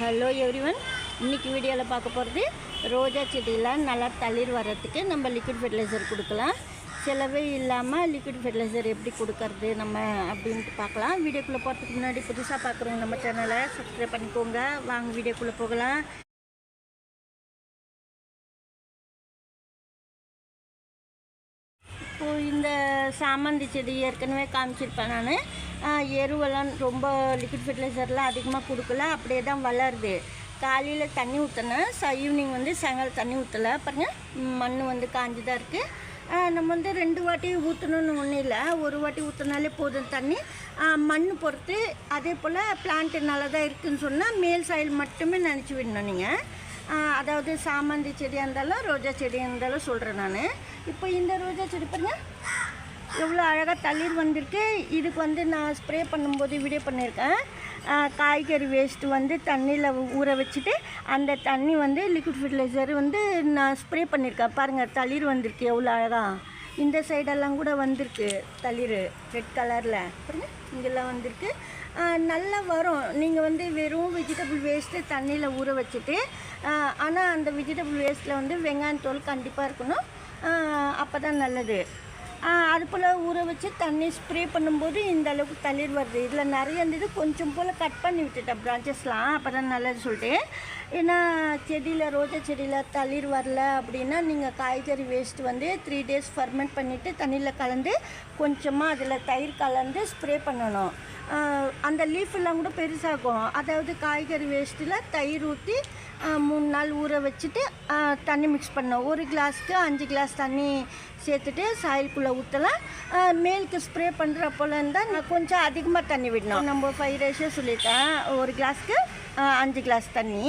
Hello everyone இன்னைக்கு வீடியோவில் பார்க்க போகிறது ரோஜா செடியெலாம் நல்லா தளிர் வர்றதுக்கு நம்ம லிக்விட் ஃபெர்டிலைசர் கொடுக்கலாம். செலவே இல்லாமல் லிக்விட் ஃபெர்டிலைசர் எப்படி கொடுக்கறது நம்ம அப்படின்ட்டு பார்க்கலாம். வீடியோக்குள்ளே போகிறதுக்கு முன்னாடி புதுசாக பார்க்குறவங்க நம்ம சேனலை சப்ஸ்கிரைப் பண்ணிக்கோங்க. வாங்க வீடியோக்குள்ளே போகலாம். இப்போது இந்த சாமந்தி செடி ஏற்கனவே காமிச்சிருப்பேன் நான். எருவெல்லாம் ரொம்ப லிக்விட் ஃபெர்டிலைசர்லாம் அதிகமாக கொடுக்கல அப்படியே தான் வளருது. காலையில் தண்ணி ஊற்றினேன் ச ஈவினிங் வந்து சாயங்காலம் தண்ணி ஊற்றலை பாருங்கள் மண் வந்து காஞ்சி தான் இருக்குது நம்ம வந்து ரெண்டு வாட்டி ஊற்றணும்னு ஒன்றும் இல்லை. ஒரு வாட்டி ஊற்றினாலே போதும் தண்ணி. மண் பொறுத்து அதே போல் பிளான்ட்டு நல்லா தான் இருக்குதுன்னு சொன்னால் மேல் சாயில் மட்டுமே நினச்சி விடணும் நீங்கள் அதாவது சாமந்தி செடியாக இருந்தாலும் ரோஜா செடியாக இருந்தாலும் சொல்கிறேன் நான். இப்போ இந்த ரோஜா செடி பாருங்க. எவ்வளோ அழகாக தளிர் வந்திருக்கு. இதுக்கு வந்து நான் ஸ்ப்ரே பண்ணும்போது வீடியோ பண்ணியிருக்கேன். காய்கறி வேஸ்ட்டு வந்து தண்ணியில் ஊற வச்சுட்டு அந்த தண்ணி வந்து லிக்விட் ஃபர்டிலைசர் வந்து நான் ஸ்ப்ரே பண்ணியிருக்கேன். பாருங்கள் தளிர் வந்திருக்கு எவ்வளோ அழகாக இந்த சைடெல்லாம் கூட வந்திருக்கு தளிர் ரெட் கலரில் பாருங்க இங்கெல்லாம் வந்திருக்கு. நல்லா வரும். நீங்கள் வந்து வெறும் வெஜிடபிள் வேஸ்ட்டு தண்ணியில் ஊற வச்சுட்டு ஆனால் அந்த வெஜிடபிள் வேஸ்ட்டில் வந்து வெங்காயத்தோல் கண்டிப்பாக இருக்கணும். அப்போ தான் நல்லது. அடுப்பில் அது போல் ஊற வச்சு தண்ணி ஸ்ப்ரே பண்ணும்போது இந்த அளவுக்கு தளிர் வருது. இதில் நிறைய இருந்தது கொஞ்சம் போல் கட் பண்ணி விட்டுட்டேன் பிரான்ச்சஸ்லாம் அப்போ தான் நல்லது சொல்லிட்டு ஏன்னா செடியில் ரோஜா செடியில் தளிர் வரல அப்படின்னா நீங்கள் காய்கறி வேஸ்ட் வந்து த்ரீ டேஸ் ஃபர்மெண்ட் பண்ணிவிட்டு தண்ணியில் கலந்து கொஞ்சமாக அதில் தயிர் கலந்து ஸ்ப்ரே பண்ணணும். அந்த லீஃபெல்லாம் கூட பெருசாகும். அதாவது காய்கறி வேஸ்ட்டில் தயிர் ஊற்றி மூணு நாள் ஊற வச்சுட்டு தண்ணி மிக்ஸ் பண்ணோம் ஒரு கிளாஸ்க்கு அஞ்சு கிளாஸ் தண்ணி சேர்த்துட்டு சாயில்குள்ளே ஊற்றலாம் மேலுக்கு ஸ்ப்ரே பண்ணுறப்போல இருந்தால் நான் கொஞ்சம் அதிகமாக தண்ணி விடணும். நம்ம ஃபைவ் ரேஷியோ சொல்லிட்டேன். ஒரு கிளாஸ்க்கு அஞ்சு கிளாஸ் தண்ணி.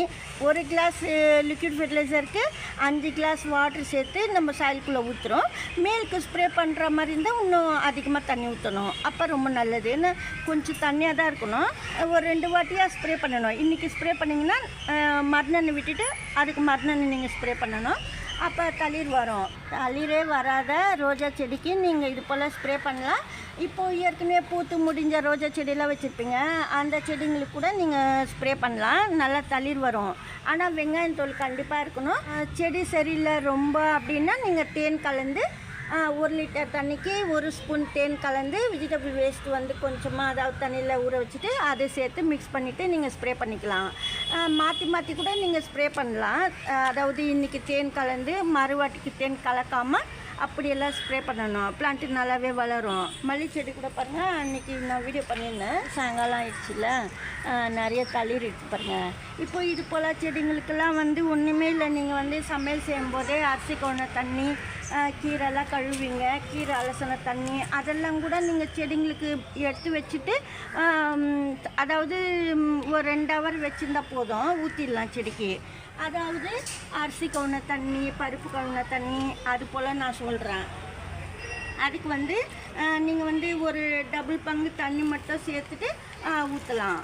ஒரு கிளாஸ் லிக்விட் ஃபெர்டிலைசருக்கு அஞ்சு கிளாஸ் வாட்டர் சேர்த்து நம்ம சாயலுக்குள்ளே ஊற்றுறோம் மேலுக்கு ஸ்ப்ரே பண்ணுற மாதிரி இருந்தால் இன்னும் அதிகமாக தண்ணி ஊற்றணும் அப்போ ரொம்ப நல்லது. ஏன்னா கொஞ்சம் தண்ணியாக தான் இருக்கணும். ஒரு ரெண்டு வாட்டியாக ஸ்ப்ரே பண்ணணும். இன்றைக்கி ஸ்ப்ரே பண்ணிங்கன்னா ஆஹ் மறுநாள் விட்டுட்டு அதுக்கு மறுநாள் நீங்கள் ஸ்ப்ரே பண்ணணும். அப்போ தளிர் வரும். தளிரே வராத ரோஜா செடிக்கு நீங்கள் இது போல் ஸ்ப்ரே பண்ணலாம். இப்போது ஏற்கனவே பூத்து முடிஞ்ச ரோஜா செடியெல்லாம் வச்சுருப்பீங்க. அந்த செடிங்களுக்கு கூட நீங்கள் ஸ்ப்ரே பண்ணலாம். நல்லா தளிர் வரும். ஆனால் வெங்காயம் தோல் கண்டிப்பாக இருக்கணும். செடி சரியில்லை ரொம்ப அப்படின்னா நீங்கள் தேன் கலந்து ஒரு லிட்டர் தண்ணிக்கு ஒரு ஸ்பூன் தேன் கலந்து வெஜிடபிள் வேஸ்ட் வந்து கொஞ்சமாக அதாவது தண்ணியில் ஊற வச்சுட்டு அதை சேர்த்து மிக்ஸ் பண்ணிவிட்டு நீங்கள் ஸ்ப்ரே பண்ணிக்கலாம். மாற்றி மாற்றி கூட நீங்கள் ஸ்ப்ரே பண்ணலாம். அதாவது இன்றைக்கி தேன் கலந்து மறுவாட்டிக்கு தேன் கலக்காமல் அப்படியெல்லாம் ஸ்ப்ரே பண்ணணும். பிளான்ட்டு நல்லாவே வளரும். மல்லி செடி கூட பாருங்கள் அன்றைக்கி நான் வீடியோ பண்ணியிருந்தேன். சாயங்காலம் ஆயிடுச்சுல. நிறைய தளிர் இருக்கு பாருங்கள் இப்போ இது போல் செடிங்களுக்கெல்லாம் வந்து ஒன்றுமே இல்லை. நீங்கள் வந்து சமையல் செய்யும்போதே அரிசி கொண்ட தண்ணி கீரைலாம் கழுவிங்க கீரை அலசின தண்ணி அதெல்லாம் கூட நீங்கள் செடிங்களுக்கு எடுத்து வச்சுட்டு அதாவது ஒரு ரெண்டு ஹவர் வச்சுருந்தா போதும் ஊற்றிடலாம் செடிக்கு. அதாவது அரிசி கவுன தண்ணி பருப்பு கவுன தண்ணி அது போல் நான் சொல்கிறேன் அதுக்கு வந்து நீங்கள் வந்து ஒரு டபுள் பங்கு தண்ணி மட்டும் சேர்த்துட்டு ஊற்றலாம்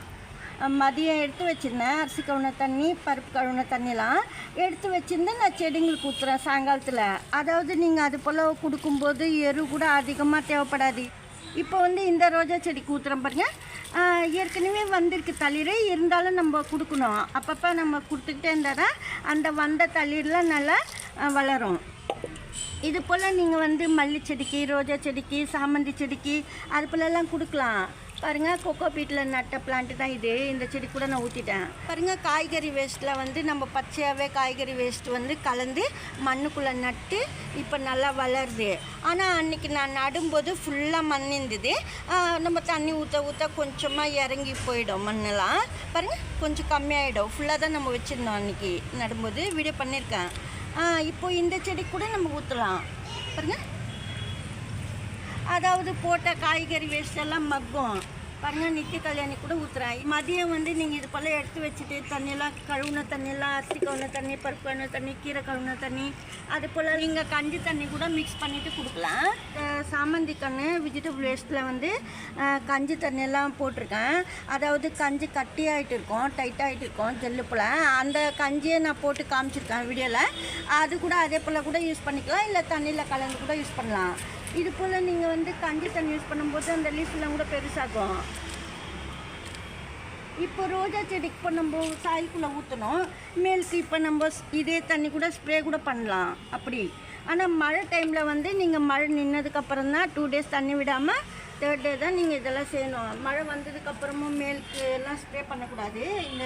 மதியம் எடுத்து வச்சுருந்தேன். அரிசி கவுன தண்ணி பருப்பு கவுன தண்ணிலாம் எடுத்து வச்சுருந்து நான் செடிங்களுக்கு ஊற்றுறேன் சாயங்காலத்தில். அதாவது நீங்கள் அது போல் கொடுக்கும்போது எரு கூட அதிகமாக தேவைப்படாது. இப்போ வந்து இந்த ரோஜா செடிக்கு ஊற்றுறோம் பாருங்கள் ஏற்கனவே வந்திருக்கு தளிர். இருந்தாலும் நம்ம கொடுக்கணும். அப்பப்போ நம்ம கொடுத்துக்கிட்டே இருந்தால் தான் அந்த வந்த தளிர்லாம் நல்லா வளரும். இது போல் நீங்கள் வந்து மல்லி செடிக்கு ரோஜா செடிக்கு சாமந்தி செடிக்கு அது போலலாம் கொடுக்கலாம். பாருங்கள் கொக்கோ பீட்டில் நட்ட பிளான்ட்டு தான் இது. இந்த செடி கூட நான் ஊற்றிட்டேன் பாருங்கள் காய்கறி வேஸ்ட்டில் வந்து நம்ம பச்சையாகவே காய்கறி வேஸ்ட் வந்து கலந்து மண்ணுக்குள்ளே நட்டு இப்போ நல்லா வளருது. ஆனால் அன்றைக்கி நான் நடும்போது ஃபுல்லாக மண் இருந்தது. நம்ம தண்ணி ஊற்ற ஊற்ற கொஞ்சமாக இறங்கி போயிடும் மண்ணெல்லாம். பாருங்கள் கொஞ்சம் கம்மியாயிடும். ஃபுல்லாக தான் நம்ம வச்சுருந்தோம் அன்றைக்கி நடும்போது வீடியோ பண்ணியிருக்கேன். இப்போது இப்போ இந்த செடி கூட நம்ம ஊற்றலாம் பாருங்கள் அதாவது போட்ட காய்கறி வேஸ்ட் எல்லாம் மக்கும். பாருங்கள் நித்திய கல்யாணி கூட ஊற்றுறாய் மதியம் வந்து நீங்கள் இது போல் எடுத்து வச்சுட்டு தண்ணியெல்லாம் கழுவுன தண்ணியெல்லாம் அரிசி கழுவுன தண்ணி பருப்பு கழுவுன தண்ணி கீரை கழுவுன தண்ணி அது போல் நீங்கள் கஞ்சி தண்ணி கூட மிக்ஸ் பண்ணிவிட்டு கொடுக்கலாம். சாமந்தி கன்று வெஜிடபிள் வேஸ்ட்டில் வந்து கஞ்சி தண்ணியெல்லாம் போட்டிருக்கேன். அதாவது கஞ்சி கட்டியாகிட்டு இருக்கும் டைட் இருக்கும் ஜெல்லு போல். அந்த கஞ்சியை நான் போட்டு காமிச்சிருக்கேன் வீடியோவில் அது கூட அதே போல் கூட யூஸ் பண்ணிக்கலாம் இல்லை தண்ணியில் கலந்து கூட யூஸ் பண்ணலாம். இது போல் நீங்கள் வந்து கஞ்சி தண்ணி யூஸ் பண்ணும்போது அந்த லீஃப்லாம் கூட பெருசாகும். இப்போ ரோஜா செடிக்கு இப்போ நம்ம சாய்க்குள்ளே ஊற்றணும் மேலுக்கு இப்போ நம்ம இதே தண்ணி கூட ஸ்ப்ரே கூட பண்ணலாம். அப்படி. ஆனால் மழை டைமில் வந்து நீங்கள் மழை நின்னதுக்கப்புறம் தான் டூ டேஸ் தண்ணி விடாமல் தேர்ட் டே தான் நீங்கள் இதெல்லாம் செய்யணும். மழை வந்ததுக்கப்புறமும் மேலுக்கு எல்லாம் ஸ்ப்ரே பண்ணக்கூடாது. இந்த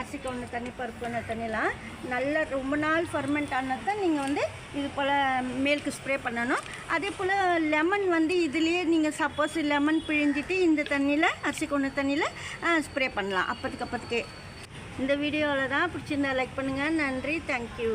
அரிசி கவுன தண்ணி பருப்பு கவுன தண்ணிலாம். நல்லா ரொம்ப நாள் ஃபர்மெண்ட் ஆனது தான் நீங்கள் வந்து இது போல் மேலுக்கு ஸ்ப்ரே பண்ணணும். அதே போல் லெமன் வந்து இதுலேயே நீங்கள் சப்போஸ் லெமன் பிழிஞ்சிட்டு இந்த தண்ணியில் அரிசி கவுன தண்ணியில் ஸ்ப்ரே பண்ணலாம். அப்போதுக்கு அப்போதுக்கே இந்த வீடியோவில் தான் பிடிச்சிருந்தா லைக் பண்ணுங்கள் நன்றி. தேங்க்யூ